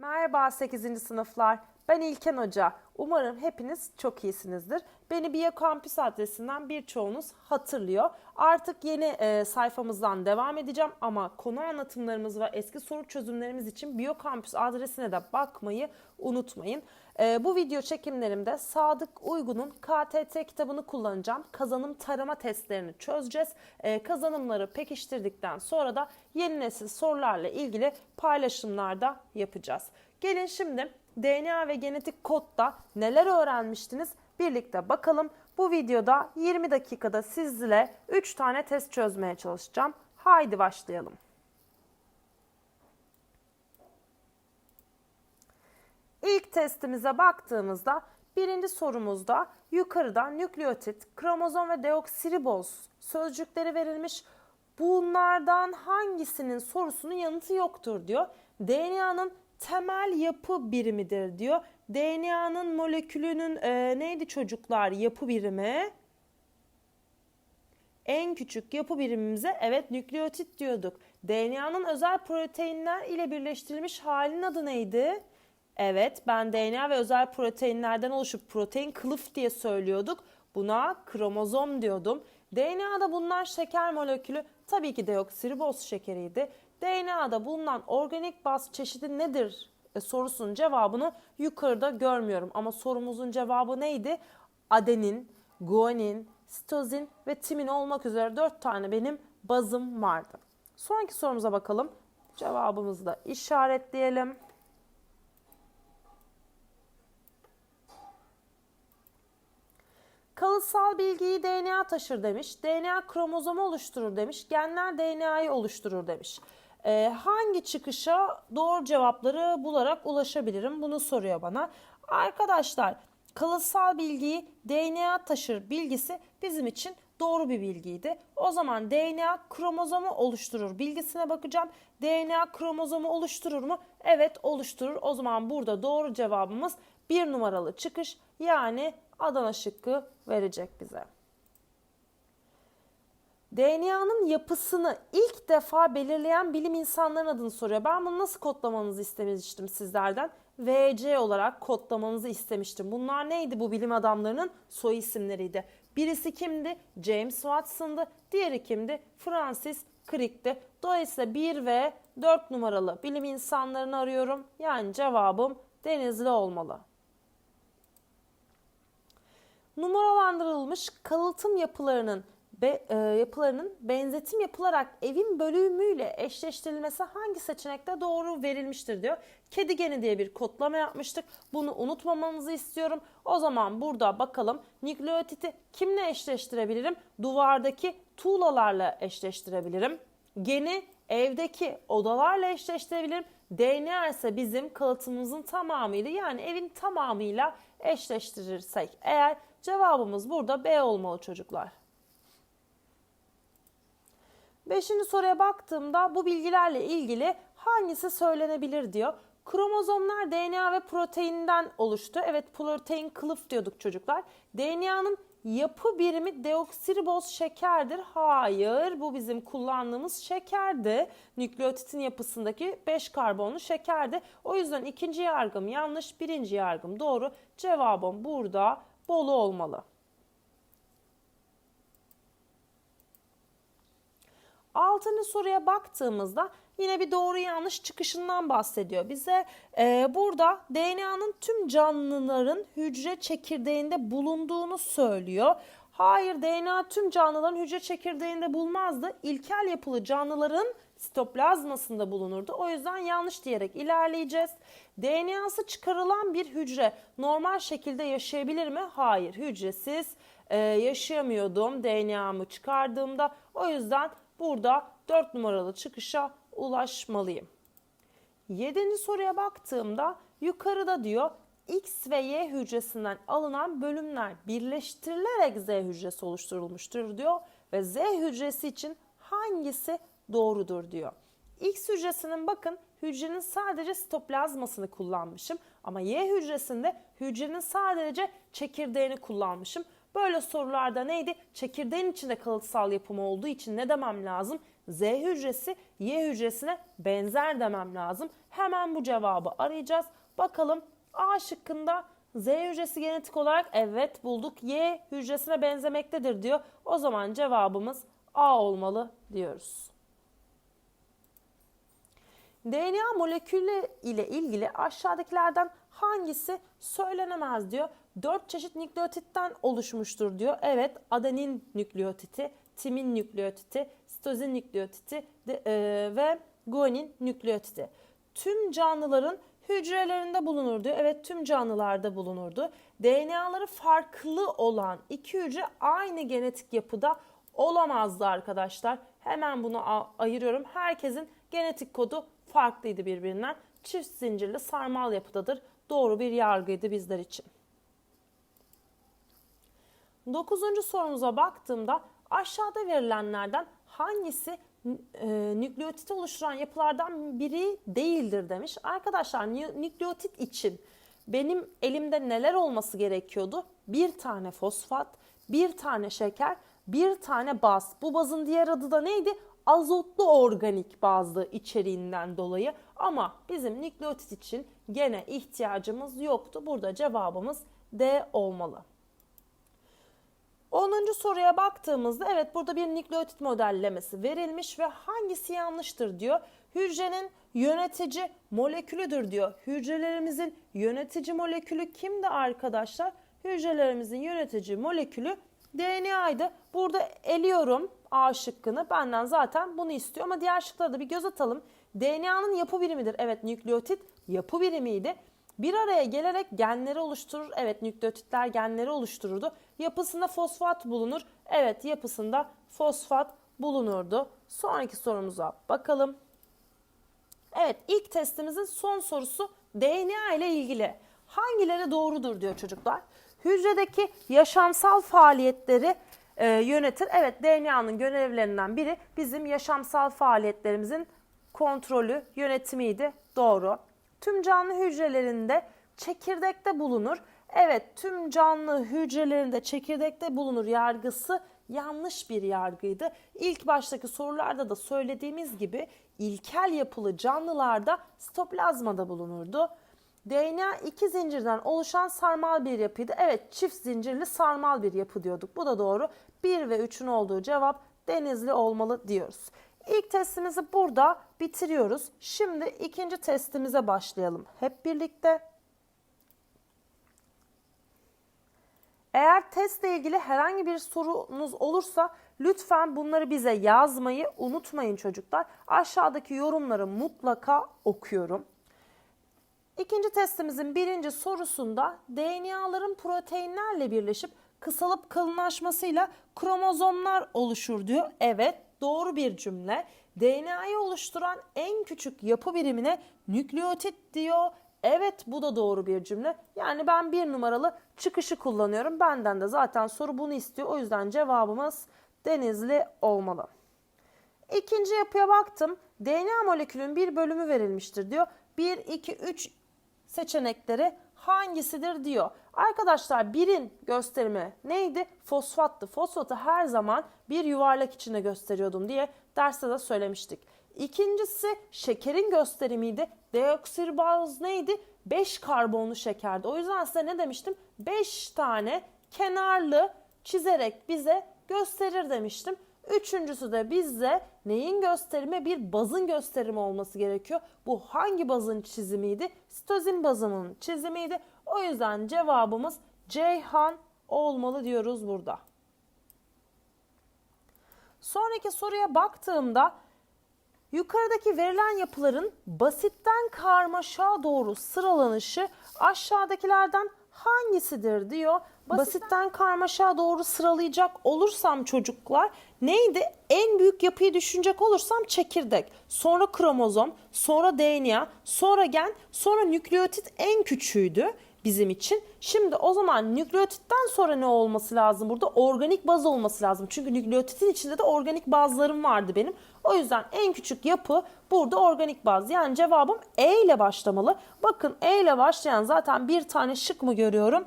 Merhaba 8. sınıflar. Ben İlken Hoca. Umarım hepiniz çok iyisinizdir. Beni Biyokampüs adresinden birçoğunuz hatırlıyor. Artık yeni e, sayfamızdan devam edeceğim ama konu anlatımlarımız ve eski soru çözümlerimiz için Biyokampüs adresine de bakmayı unutmayın. E, bu video çekimlerimde Sadık Uygun'un KTT kitabını kullanacağım. Kazanım tarama testlerini çözeceğiz. E, kazanımları pekiştirdikten sonra da yeni nesil sorularla ilgili paylaşımlarda yapacağız. Gelin şimdi DNA ve genetik kodda neler öğrenmiştiniz birlikte bakalım. Bu videoda 20 dakikada sizle 3 tane test çözmeye çalışacağım. Haydi başlayalım. İlk testimize baktığımızda birinci sorumuzda yukarıdan nükleotit, kromozom ve deoksiriboz sözcükleri verilmiş. Bunlardan hangisinin sorusunun yanıtı yoktur diyor. DNA'nın temel yapı birimidir diyor. DNA'nın molekülünün e, neydi çocuklar yapı birimi? En küçük yapı birimimize evet nükleotit diyorduk. DNA'nın özel proteinler ile birleştirilmiş halinin adı neydi? Evet ben DNA ve özel proteinlerden oluşup protein kılıf diye söylüyorduk. Buna kromozom diyordum. DNA'da bunlar şeker molekülü tabii ki deoksiriboz şekeriydi. DNA'da bulunan organik baz çeşidi nedir e, sorusunun cevabını yukarıda görmüyorum. Ama sorumuzun cevabı neydi? Adenin, guanin, sitozin ve timin olmak üzere 4 tane benim bazım vardı. Sonraki sorumuza bakalım. Cevabımızı da işaretleyelim. Kalıtsal bilgiyi DNA taşır demiş. DNA kromozomu oluşturur demiş. Genler DNA'yı oluşturur demiş. Ee, hangi çıkışa doğru cevapları bularak ulaşabilirim? Bunu soruyor bana. Arkadaşlar kalıtsal bilgiyi DNA taşır bilgisi bizim için doğru bir bilgiydi. O zaman DNA kromozomu oluşturur bilgisine bakacağım. DNA kromozomu oluşturur mu? Evet oluşturur. O zaman burada doğru cevabımız bir numaralı çıkış yani Adana şıkkı verecek bize. DNA'nın yapısını ilk defa belirleyen bilim insanların adını soruyor. Ben bunu nasıl kodlamanızı istemiştim sizlerden? VC olarak kodlamanızı istemiştim. Bunlar neydi bu bilim adamlarının soy isimleriydi. Birisi kimdi? James Watson'dı. Diğeri kimdi? Francis Crick'ti. Dolayısıyla 1 ve 4 numaralı bilim insanlarını arıyorum. Yani cevabım Denizli olmalı numaralandırılmış kalıtım yapılarının be, e, yapılarının benzetim yapılarak evin bölümüyle eşleştirilmesi hangi seçenekte doğru verilmiştir diyor. Kedi geni diye bir kodlama yapmıştık. Bunu unutmamanızı istiyorum. O zaman burada bakalım nükleotiti kimle eşleştirebilirim? Duvardaki tuğlalarla eşleştirebilirim. Geni evdeki odalarla eşleştirebilirim. DNA ise bizim kalıtımımızın tamamıyla yani evin tamamıyla eşleştirirsek eğer cevabımız burada B olmalı çocuklar. Beşinci soruya baktığımda bu bilgilerle ilgili hangisi söylenebilir diyor. Kromozomlar DNA ve proteininden oluştu. Evet protein kılıf diyorduk çocuklar. DNA'nın yapı birimi deoksiriboz şekerdir. Hayır bu bizim kullandığımız şekerdi. Nükleotitin yapısındaki 5 karbonlu şekerdi. O yüzden ikinci yargım yanlış, birinci yargım doğru. Cevabım burada Bolu olmalı. Altıncı soruya baktığımızda yine bir doğru yanlış çıkışından bahsediyor. Bize e, burada DNA'nın tüm canlıların hücre çekirdeğinde bulunduğunu söylüyor. Hayır DNA tüm canlıların hücre çekirdeğinde bulmazdı. İlkel yapılı canlıların sitoplazmasında bulunurdu. O yüzden yanlış diyerek ilerleyeceğiz. DNA'sı çıkarılan bir hücre normal şekilde yaşayabilir mi? Hayır, hücresiz e, yaşayamıyordum DNA'mı çıkardığımda. O yüzden burada 4 numaralı çıkışa ulaşmalıyım. 7. soruya baktığımda yukarıda diyor X ve Y hücresinden alınan bölümler birleştirilerek Z hücresi oluşturulmuştur diyor ve Z hücresi için hangisi doğrudur diyor. X hücresinin bakın hücrenin sadece sitoplazmasını kullanmışım ama Y hücresinde hücrenin sadece çekirdeğini kullanmışım. Böyle sorularda neydi? Çekirdeğin içinde kalıtsal yapımı olduğu için ne demem lazım? Z hücresi Y hücresine benzer demem lazım. Hemen bu cevabı arayacağız. Bakalım A şıkkında Z hücresi genetik olarak evet bulduk. Y hücresine benzemektedir diyor. O zaman cevabımız A olmalı diyoruz. DNA molekülü ile ilgili aşağıdakilerden hangisi söylenemez diyor. 4 çeşit nükleotitten oluşmuştur diyor. Evet adenin nükleotiti, timin nükleotiti, sitozin nükleotiti de, e, ve guanin nükleotiti. Tüm canlıların hücrelerinde bulunur diyor. Evet tüm canlılarda bulunurdu. DNA'ları farklı olan iki hücre aynı genetik yapıda olamazdı arkadaşlar. Hemen bunu ayırıyorum. Herkesin genetik kodu farklıydı birbirinden. Çift zincirli sarmal yapıdadır. Doğru bir yargıydı bizler için. Dokuzuncu sorumuza baktığımda aşağıda verilenlerden hangisi e, nükleotit oluşturan yapılardan biri değildir demiş. Arkadaşlar nükleotit için benim elimde neler olması gerekiyordu? Bir tane fosfat, bir tane şeker, bir tane baz. Bu bazın diğer adı da neydi? Azotlu organik bazlı içeriğinden dolayı ama bizim nükleotit için gene ihtiyacımız yoktu. Burada cevabımız D olmalı. 10. soruya baktığımızda evet burada bir nükleotit modellemesi verilmiş ve hangisi yanlıştır diyor. Hücrenin yönetici molekülüdür diyor. Hücrelerimizin yönetici molekülü kimdi arkadaşlar? Hücrelerimizin yönetici molekülü DNA'ydı. Burada eliyorum A şıkkını. Benden zaten bunu istiyor ama diğer şıklara da bir göz atalım. DNA'nın yapı birimidir. Evet nükleotit yapı birimiydi. Bir araya gelerek genleri oluşturur. Evet nükleotitler genleri oluştururdu. Yapısında fosfat bulunur. Evet yapısında fosfat bulunurdu. Sonraki sorumuza bakalım. Evet ilk testimizin son sorusu DNA ile ilgili. Hangileri doğrudur diyor çocuklar. Hücredeki yaşamsal faaliyetleri e, yönetir. Evet DNA'nın görevlerinden biri bizim yaşamsal faaliyetlerimizin kontrolü, yönetimiydi. Doğru. Tüm canlı hücrelerinde çekirdekte bulunur. Evet tüm canlı hücrelerinde çekirdekte bulunur yargısı yanlış bir yargıydı. İlk baştaki sorularda da söylediğimiz gibi ilkel yapılı canlılarda sitoplazmada bulunurdu. DNA iki zincirden oluşan sarmal bir yapıydı. Evet çift zincirli sarmal bir yapı diyorduk. Bu da doğru. 1 ve 3'ün olduğu cevap denizli olmalı diyoruz. İlk testimizi burada bitiriyoruz. Şimdi ikinci testimize başlayalım. Hep birlikte. Eğer testle ilgili herhangi bir sorunuz olursa lütfen bunları bize yazmayı unutmayın çocuklar. Aşağıdaki yorumları mutlaka okuyorum. İkinci testimizin birinci sorusunda DNA'ların proteinlerle birleşip kısalıp kalınlaşmasıyla kromozomlar oluşur diyor. Evet doğru bir cümle. DNA'yı oluşturan en küçük yapı birimine nükleotit diyor. Evet bu da doğru bir cümle. Yani ben bir numaralı çıkışı kullanıyorum. Benden de zaten soru bunu istiyor. O yüzden cevabımız denizli olmalı. İkinci yapıya baktım. DNA molekülün bir bölümü verilmiştir diyor. 1, 2, 3 seçenekleri hangisidir diyor. Arkadaşlar birin gösterimi neydi? Fosfattı. Fosfatı her zaman bir yuvarlak içinde gösteriyordum diye derste de söylemiştik. İkincisi şekerin gösterimiydi. Deoksiribaz neydi? 5 karbonlu şekerdi. O yüzden size ne demiştim? 5 tane kenarlı çizerek bize gösterir demiştim. Üçüncüsü de bizde neyin gösterimi? Bir bazın gösterimi olması gerekiyor. Bu hangi bazın çizimiydi? Sitozin bazının çizimiydi. O yüzden cevabımız Ceyhan olmalı diyoruz burada. Sonraki soruya baktığımda yukarıdaki verilen yapıların basitten karmaşa doğru sıralanışı aşağıdakilerden hangisidir diyor. Basitten karmaşa doğru sıralayacak olursam çocuklar neydi? En büyük yapıyı düşünecek olursam çekirdek, sonra kromozom, sonra DNA, sonra gen, sonra nükleotit en küçüğüydü bizim için. Şimdi o zaman nükleotitten sonra ne olması lazım burada? Organik baz olması lazım. Çünkü nükleotitin içinde de organik bazlarım vardı benim. O yüzden en küçük yapı burada organik baz. Yani cevabım E ile başlamalı. Bakın E ile başlayan zaten bir tane şık mı görüyorum?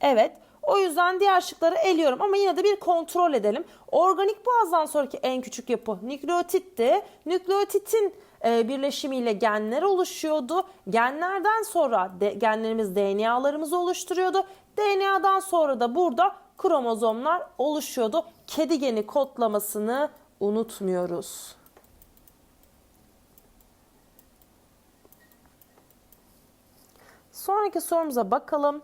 Evet. O yüzden diğer şıkları eliyorum ama yine de bir kontrol edelim. Organik boğazdan sonraki en küçük yapı nükleotitti. Nükleotitin e, birleşimiyle genler oluşuyordu. Genlerden sonra de, genlerimiz DNA'larımızı oluşturuyordu. DNA'dan sonra da burada kromozomlar oluşuyordu. Kedi geni kodlamasını unutmuyoruz. Sonraki sorumuza bakalım.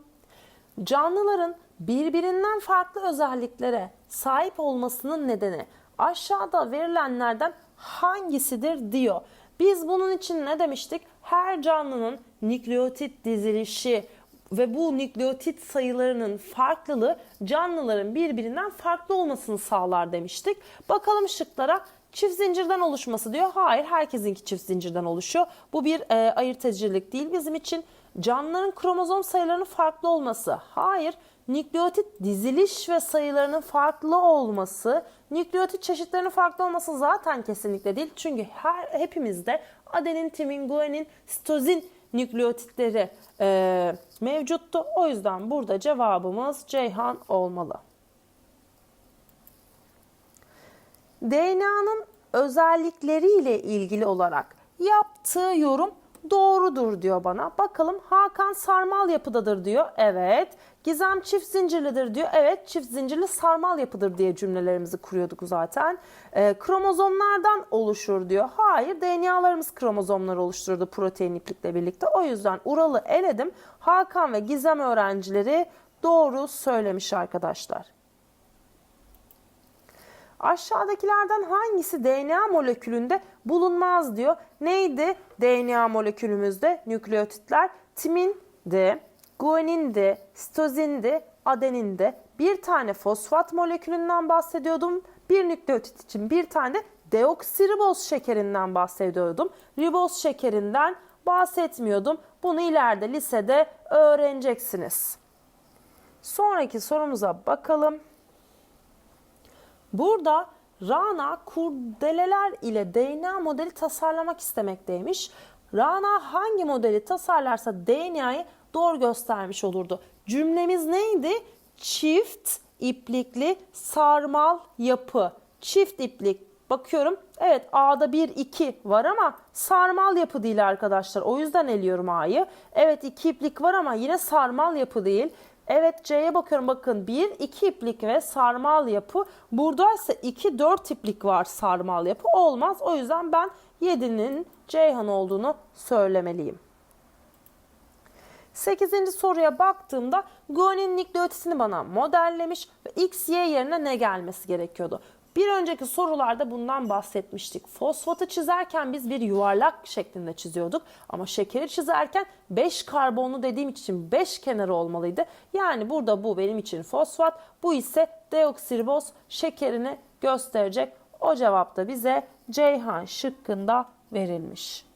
Canlıların birbirinden farklı özelliklere sahip olmasının nedeni aşağıda verilenlerden hangisidir diyor. Biz bunun için ne demiştik? Her canlının nükleotit dizilişi ve bu nükleotit sayılarının farklılığı canlıların birbirinden farklı olmasını sağlar demiştik. Bakalım şıklara Çift zincirden oluşması diyor. Hayır herkesinki çift zincirden oluşuyor. Bu bir e, ayırt değil bizim için. Canlıların kromozom sayılarının farklı olması. Hayır nükleotit diziliş ve sayılarının farklı olması. Nükleotit çeşitlerinin farklı olması zaten kesinlikle değil. Çünkü her hepimizde adenin, timin, guanin, sitozin nükleotitleri e, mevcuttu. O yüzden burada cevabımız Ceyhan olmalı. DNA'nın özellikleriyle ilgili olarak yaptığı yorum doğrudur diyor bana. Bakalım Hakan sarmal yapıdadır diyor. Evet. Gizem çift zincirlidir diyor. Evet çift zincirli sarmal yapıdır diye cümlelerimizi kuruyorduk zaten. Ee, kromozomlardan oluşur diyor. Hayır DNA'larımız kromozomlar oluşturdu protein iplikle birlikte. O yüzden Ural'ı eledim. Hakan ve Gizem öğrencileri doğru söylemiş arkadaşlar. Aşağıdakilerden hangisi DNA molekülünde bulunmaz diyor. Neydi DNA molekülümüzde? Nükleotitler timindi, guanindi, sitozindi, adenindi. Bir tane fosfat molekülünden bahsediyordum. Bir nükleotit için bir tane de deoksiriboz şekerinden bahsediyordum. Riboz şekerinden bahsetmiyordum. Bunu ileride lisede öğreneceksiniz. Sonraki sorumuza bakalım. Burada Rana kurdeleler ile DNA modeli tasarlamak istemekteymiş. Rana hangi modeli tasarlarsa DNA'yı doğru göstermiş olurdu. Cümlemiz neydi? Çift iplikli sarmal yapı. Çift iplik. Bakıyorum. Evet A'da 1 2 var ama sarmal yapı değil arkadaşlar. O yüzden eliyorum A'yı. Evet 2 iplik var ama yine sarmal yapı değil. Evet C'ye bakıyorum bakın 1 2 iplik ve sarmal yapı. Burada ise 2 4 iplik var sarmal yapı. Olmaz. O yüzden ben 7'nin Ceyhan olduğunu söylemeliyim. 8. soruya baktığımda guanin nükleotitini bana modellemiş ve X, Y yerine ne gelmesi gerekiyordu? Bir önceki sorularda bundan bahsetmiştik. Fosfatı çizerken biz bir yuvarlak şeklinde çiziyorduk. Ama şekeri çizerken 5 karbonlu dediğim için 5 kenarı olmalıydı. Yani burada bu benim için fosfat, bu ise deoksiriboz şekerini gösterecek. O cevap da bize Ceyhan şıkkında verilmiş.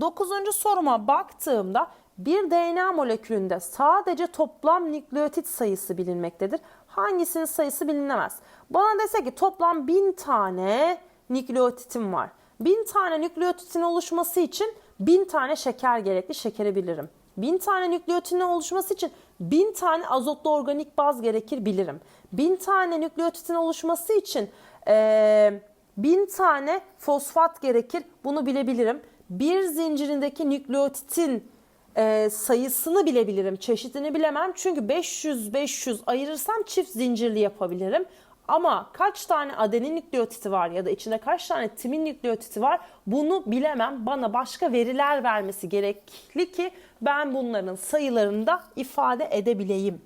Dokuzuncu soruma baktığımda bir DNA molekülünde sadece toplam nükleotit sayısı bilinmektedir. Hangisinin sayısı bilinemez. Bana dese ki toplam 1000 tane nükleotitim var. 1000 tane nükleotitin oluşması için 1000 tane şeker gerekli. Şekeri bilirim. 1000 tane nükleotitin oluşması için 1000 tane azotlu organik baz gerekir bilirim. 1000 tane nükleotitin oluşması için ee, 1000 tane fosfat gerekir. Bunu bilebilirim. Bir zincirindeki nükleotitin e, sayısını bilebilirim, çeşidini bilemem. Çünkü 500-500 ayırırsam çift zincirli yapabilirim. Ama kaç tane adenin nükleotiti var ya da içinde kaç tane timin nükleotiti var bunu bilemem. Bana başka veriler vermesi gerekli ki ben bunların sayılarını da ifade edebileyim.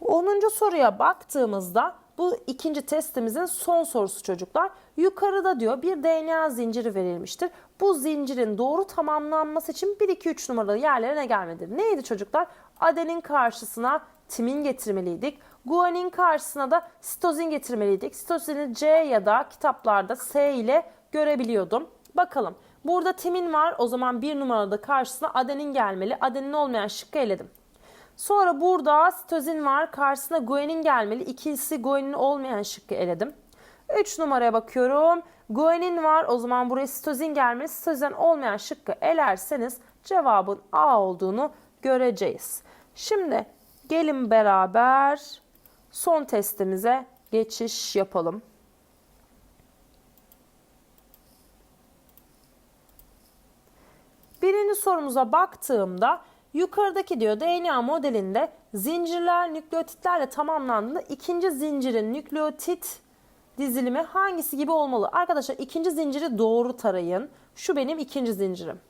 10. soruya baktığımızda bu ikinci testimizin son sorusu çocuklar. Yukarıda diyor bir DNA zinciri verilmiştir. Bu zincirin doğru tamamlanması için 1, 2, 3 numaralı yerlere ne gelmelidir? Neydi çocuklar? Adenin karşısına timin getirmeliydik. Guanin karşısına da sitozin getirmeliydik. Sitozini C ya da kitaplarda S ile görebiliyordum. Bakalım. Burada timin var. O zaman bir numarada karşısına adenin gelmeli. Adenin olmayan şıkkı eledim. Sonra burada sitozin var. Karşısına guanin gelmeli. İkisi guanin olmayan şıkkı eledim. 3 numaraya bakıyorum. Guanin var. O zaman buraya sitozin gelmeli. Sitozin olmayan şıkkı elerseniz cevabın A olduğunu göreceğiz. Şimdi gelin beraber son testimize geçiş yapalım. Birinci sorumuza baktığımda yukarıdaki diyor DNA modelinde zincirler nükleotitlerle tamamlandığında ikinci zincirin nükleotit dizilimi hangisi gibi olmalı? Arkadaşlar ikinci zinciri doğru tarayın. Şu benim ikinci zincirim.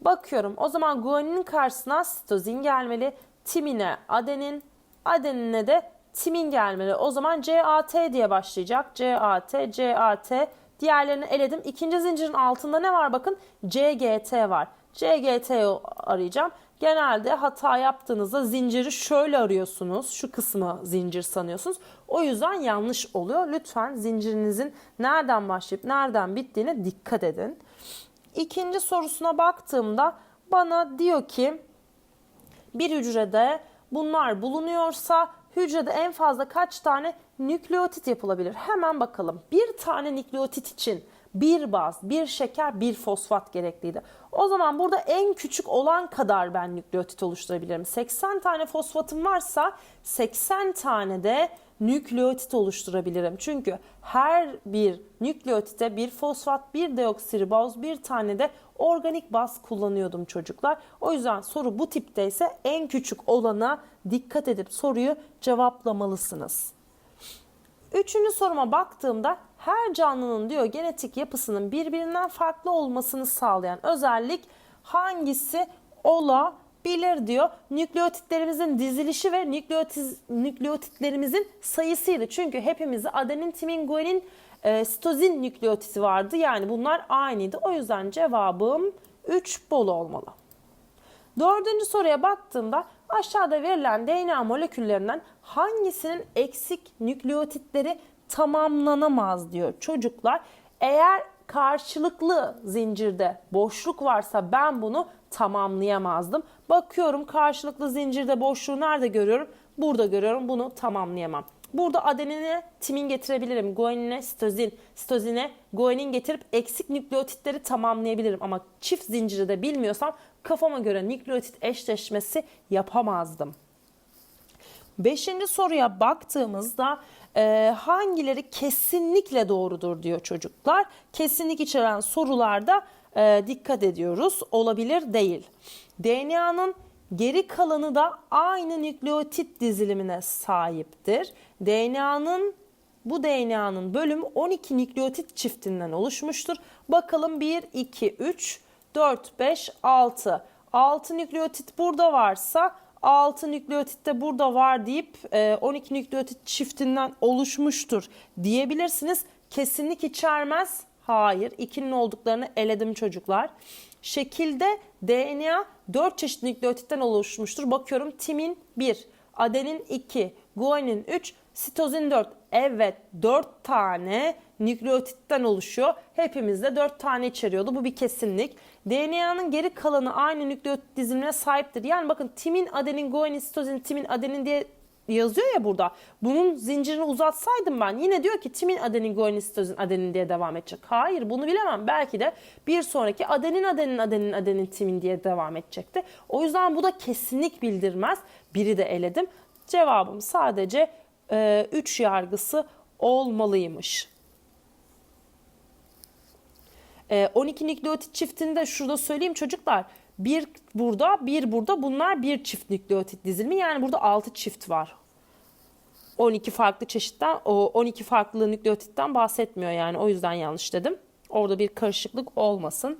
Bakıyorum o zaman guaninin karşısına sitozin gelmeli. Timine adenin, adenine de timin gelmeli. O zaman CAT diye başlayacak. CAT, CAT. Diğerlerini eledim. İkinci zincirin altında ne var bakın? CGT var. CGT'yi arayacağım. Genelde hata yaptığınızda zinciri şöyle arıyorsunuz. Şu kısmı zincir sanıyorsunuz. O yüzden yanlış oluyor. Lütfen zincirinizin nereden başlayıp nereden bittiğine dikkat edin. İkinci sorusuna baktığımda bana diyor ki bir hücrede bunlar bulunuyorsa hücrede en fazla kaç tane nükleotit yapılabilir? Hemen bakalım. Bir tane nükleotit için bir baz, bir şeker, bir fosfat gerekliydi. O zaman burada en küçük olan kadar ben nükleotit oluşturabilirim. 80 tane fosfatım varsa 80 tane de nükleotit oluşturabilirim. Çünkü her bir nükleotite bir fosfat, bir deoksiriboz, bir tane de organik baz kullanıyordum çocuklar. O yüzden soru bu tipte ise en küçük olana dikkat edip soruyu cevaplamalısınız. Üçüncü soruma baktığımda her canlının diyor genetik yapısının birbirinden farklı olmasını sağlayan özellik hangisi olabilir diyor. Nükleotitlerimizin dizilişi ve nükleotiz, nükleotitlerimizin sayısıydı. Çünkü hepimizde adenin, timin, guanin, e, sitozin nükleotiti vardı. Yani bunlar aynıydı. O yüzden cevabım 3 bol olmalı. Dördüncü soruya baktığımda aşağıda verilen DNA moleküllerinden hangisinin eksik nükleotitleri tamamlanamaz diyor çocuklar. Eğer karşılıklı zincirde boşluk varsa ben bunu tamamlayamazdım. Bakıyorum karşılıklı zincirde boşluğu nerede görüyorum? Burada görüyorum. Bunu tamamlayamam. Burada adenine timin getirebilirim. Guanine sitozin, sitozine guanin getirip eksik nükleotitleri tamamlayabilirim. Ama çift zinciri de bilmiyorsam kafama göre nükleotit eşleşmesi yapamazdım. Beşinci soruya baktığımızda e, hangileri kesinlikle doğrudur diyor çocuklar. Kesinlik içeren sorularda e, dikkat ediyoruz. Olabilir değil. DNA'nın geri kalanı da aynı nükleotit dizilimine sahiptir. DNA'nın bu DNA'nın bölümü 12 nükleotit çiftinden oluşmuştur. Bakalım 1, 2, 3, 4, 5, 6. 6 nükleotit burada varsa 6 nükleotit de burada var deyip 12 e, nükleotit çiftinden oluşmuştur diyebilirsiniz. Kesinlik içermez. Hayır. 2'nin olduklarını eledim çocuklar. Şekilde DNA 4 çeşit nükleotitten oluşmuştur. Bakıyorum timin 1, adenin 2, guanin 3, sitozin 4. Evet 4 tane nükleotitten oluşuyor. Hepimizde 4 tane içeriyordu. Bu bir kesinlik. DNA'nın geri kalanı aynı nükleotit dizilimine sahiptir. Yani bakın timin, adenin, guanin, sitozin, timin, adenin diye yazıyor ya burada. Bunun zincirini uzatsaydım ben yine diyor ki timin adenin, guanin, sitozin, adenin diye devam edecek. Hayır bunu bilemem. Belki de bir sonraki adenin, adenin, adenin, adenin, timin diye devam edecekti. O yüzden bu da kesinlik bildirmez. Biri de eledim. Cevabım sadece 3 e, yargısı olmalıymış. 12 e, nükleotit çiftini de şurada söyleyeyim çocuklar. Bir burada, bir burada. Bunlar bir çift nükleotit dizilimi. Yani burada 6 çift var. 12 farklı çeşitten, o 12 farklı nükleotitten bahsetmiyor yani. O yüzden yanlış dedim. Orada bir karışıklık olmasın.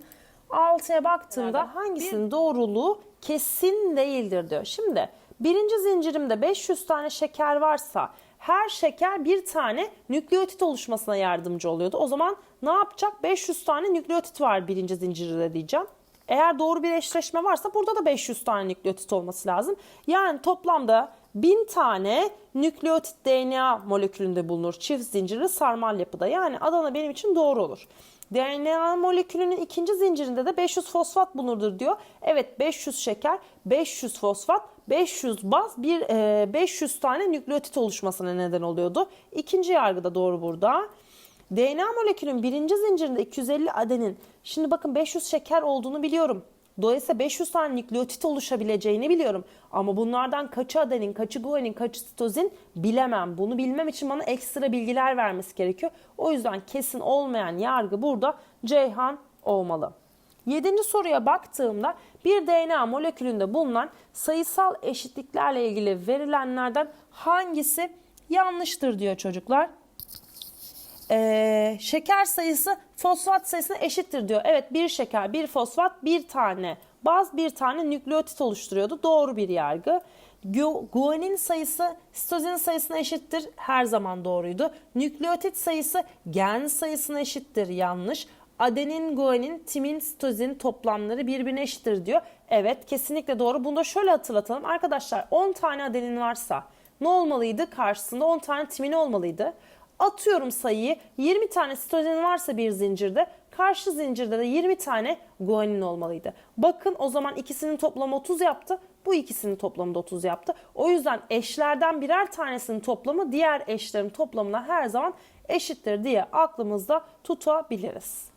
6'ya baktığımda yani hangisinin bir... doğruluğu kesin değildir diyor. Şimdi birinci zincirimde 500 tane şeker varsa her şeker bir tane nükleotit oluşmasına yardımcı oluyordu. O zaman ne yapacak? 500 tane nükleotit var birinci zincirde diyeceğim. Eğer doğru bir eşleşme varsa burada da 500 tane nükleotit olması lazım. Yani toplamda 1000 tane nükleotit DNA molekülünde bulunur çift zincirli sarmal yapıda. Yani Adana benim için doğru olur. DNA molekülünün ikinci zincirinde de 500 fosfat bulunur diyor. Evet 500 şeker, 500 fosfat, 500 baz, bir e, 500 tane nükleotit oluşmasına neden oluyordu. İkinci yargı da doğru burada. DNA molekülün birinci zincirinde 250 adenin. Şimdi bakın 500 şeker olduğunu biliyorum. Dolayısıyla 500 tane nükleotit oluşabileceğini biliyorum. Ama bunlardan kaçı adenin, kaçı guanin, kaçı sitozin bilemem. Bunu bilmem için bana ekstra bilgiler vermesi gerekiyor. O yüzden kesin olmayan yargı burada Ceyhan olmalı. Yedinci soruya baktığımda bir DNA molekülünde bulunan sayısal eşitliklerle ilgili verilenlerden hangisi yanlıştır diyor çocuklar. Ee, şeker sayısı fosfat sayısına eşittir diyor. Evet bir şeker, bir fosfat, bir tane baz, bir tane nükleotit oluşturuyordu. Doğru bir yargı. Gu- Guanin sayısı sitozin sayısına eşittir. Her zaman doğruydu. Nükleotit sayısı gen sayısına eşittir. Yanlış. Adenin, guanin, timin, sitozin toplamları birbirine eşittir diyor. Evet kesinlikle doğru. Bunu da şöyle hatırlatalım. Arkadaşlar 10 tane adenin varsa ne olmalıydı? Karşısında 10 tane timin olmalıydı. Atıyorum sayıyı 20 tane sitozin varsa bir zincirde karşı zincirde de 20 tane guanin olmalıydı. Bakın o zaman ikisinin toplamı 30 yaptı. Bu ikisinin toplamı da 30 yaptı. O yüzden eşlerden birer tanesinin toplamı diğer eşlerin toplamına her zaman eşittir diye aklımızda tutabiliriz.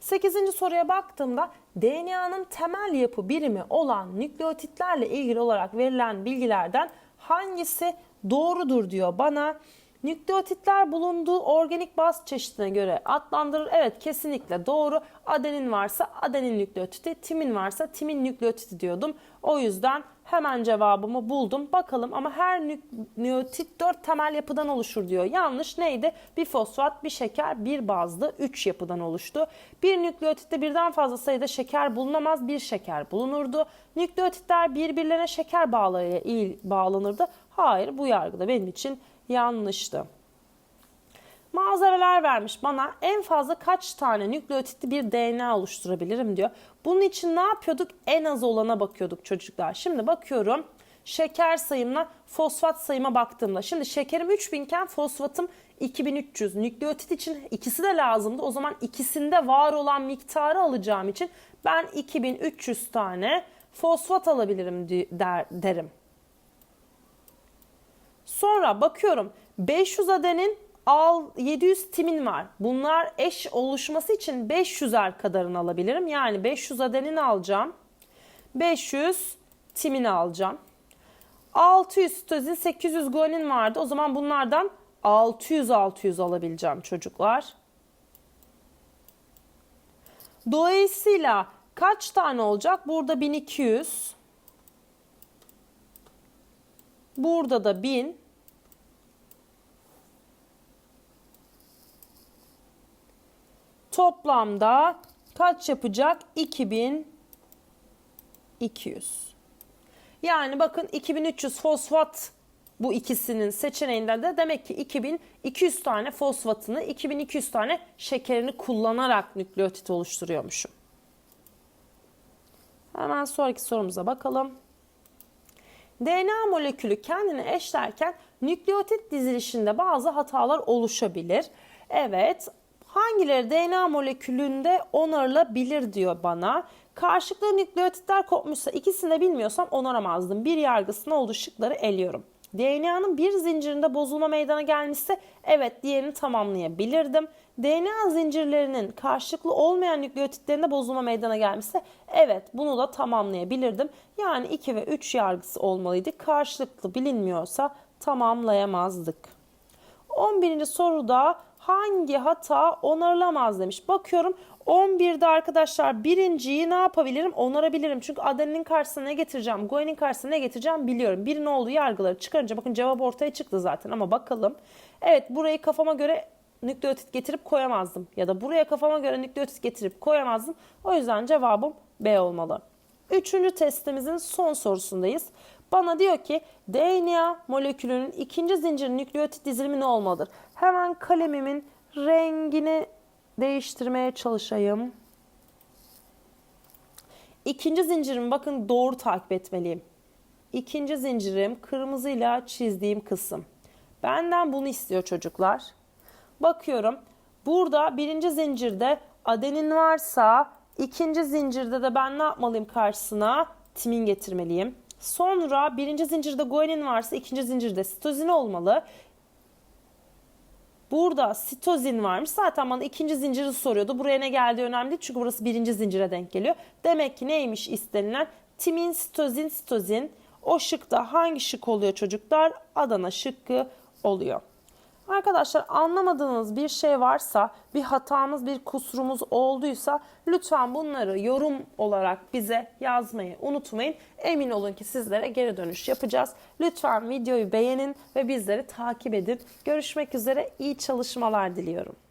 8. soruya baktığımda DNA'nın temel yapı birimi olan nükleotitlerle ilgili olarak verilen bilgilerden hangisi doğrudur diyor bana. Nükleotitler bulunduğu organik baz çeşidine göre adlandırılır. Evet kesinlikle doğru. Adenin varsa adenin nükleotidi, timin varsa timin nükleotidi diyordum. O yüzden hemen cevabımı buldum. Bakalım ama her nükleotit 4 temel yapıdan oluşur diyor. Yanlış neydi? Bir fosfat, bir şeker, bir bazlı 3 yapıdan oluştu. Bir nükleotitte birden fazla sayıda şeker bulunamaz, bir şeker bulunurdu. Nükleotitler birbirlerine şeker bağlarıyla bağlanırdı. Hayır bu yargıda benim için yanlıştı. Malzemeler vermiş bana en fazla kaç tane nükleotitli bir DNA oluşturabilirim diyor. Bunun için ne yapıyorduk? En az olana bakıyorduk çocuklar. Şimdi bakıyorum şeker sayımla fosfat sayıma baktığımda. Şimdi şekerim 3000 iken fosfatım 2300. Nükleotit için ikisi de lazımdı. O zaman ikisinde var olan miktarı alacağım için ben 2300 tane fosfat alabilirim der, derim. Sonra bakıyorum 500 adenin al 700 timin var. Bunlar eş oluşması için 500'er kadarını alabilirim. Yani 500 adenin alacağım. 500 timin alacağım. 600 sitozin 800 guanin vardı. O zaman bunlardan 600 600 alabileceğim çocuklar. Dolayısıyla kaç tane olacak? Burada 1200. Burada da 1000. Toplamda kaç yapacak? 2200. Yani bakın 2300 fosfat bu ikisinin seçeneğinden de demek ki 2200 tane fosfatını, 2200 tane şekerini kullanarak nükleotit oluşturuyormuşum. Hemen sonraki sorumuza bakalım. DNA molekülü kendini eşlerken nükleotit dizilişinde bazı hatalar oluşabilir. Evet, hangileri DNA molekülünde onarılabilir diyor bana. Karşılıklı nükleotitler kopmuşsa ikisini de bilmiyorsam onaramazdım. Bir yargısına şıkları eliyorum. DNA'nın bir zincirinde bozulma meydana gelmişse evet diğerini tamamlayabilirdim. DNA zincirlerinin karşılıklı olmayan nükleotitlerinde bozulma meydana gelmişse evet bunu da tamamlayabilirdim. Yani 2 ve 3 yargısı olmalıydı. Karşılıklı bilinmiyorsa tamamlayamazdık. 11. soruda hangi hata onarılamaz demiş. Bakıyorum 11'de arkadaşlar birinciyi ne yapabilirim? Onarabilirim. Çünkü adeninin karşısına ne getireceğim? Guanin karşısına ne getireceğim biliyorum. Birinin olduğu yargıları çıkarınca bakın cevap ortaya çıktı zaten ama bakalım. Evet burayı kafama göre nükleotit getirip koyamazdım. Ya da buraya kafama göre nükleotit getirip koyamazdım. O yüzden cevabım B olmalı. Üçüncü testimizin son sorusundayız. Bana diyor ki DNA molekülünün ikinci zincir nükleotit dizilimi ne olmalıdır? Hemen kalemimin rengini değiştirmeye çalışayım. İkinci zincirimi bakın doğru takip etmeliyim. İkinci zincirim kırmızıyla çizdiğim kısım. Benden bunu istiyor çocuklar. Bakıyorum. Burada birinci zincirde adenin varsa ikinci zincirde de ben ne yapmalıyım karşısına? Timin getirmeliyim. Sonra birinci zincirde guanin varsa ikinci zincirde sitozin olmalı. Burada sitozin varmış. Zaten bana ikinci zinciri soruyordu. Buraya ne geldiği önemli değil. Çünkü burası birinci zincire denk geliyor. Demek ki neymiş istenilen? Timin, sitozin, sitozin. O şıkta hangi şık oluyor çocuklar? Adana şıkkı oluyor. Arkadaşlar anlamadığınız bir şey varsa, bir hatamız, bir kusurumuz olduysa lütfen bunları yorum olarak bize yazmayı unutmayın. Emin olun ki sizlere geri dönüş yapacağız. Lütfen videoyu beğenin ve bizleri takip edin. Görüşmek üzere. iyi çalışmalar diliyorum.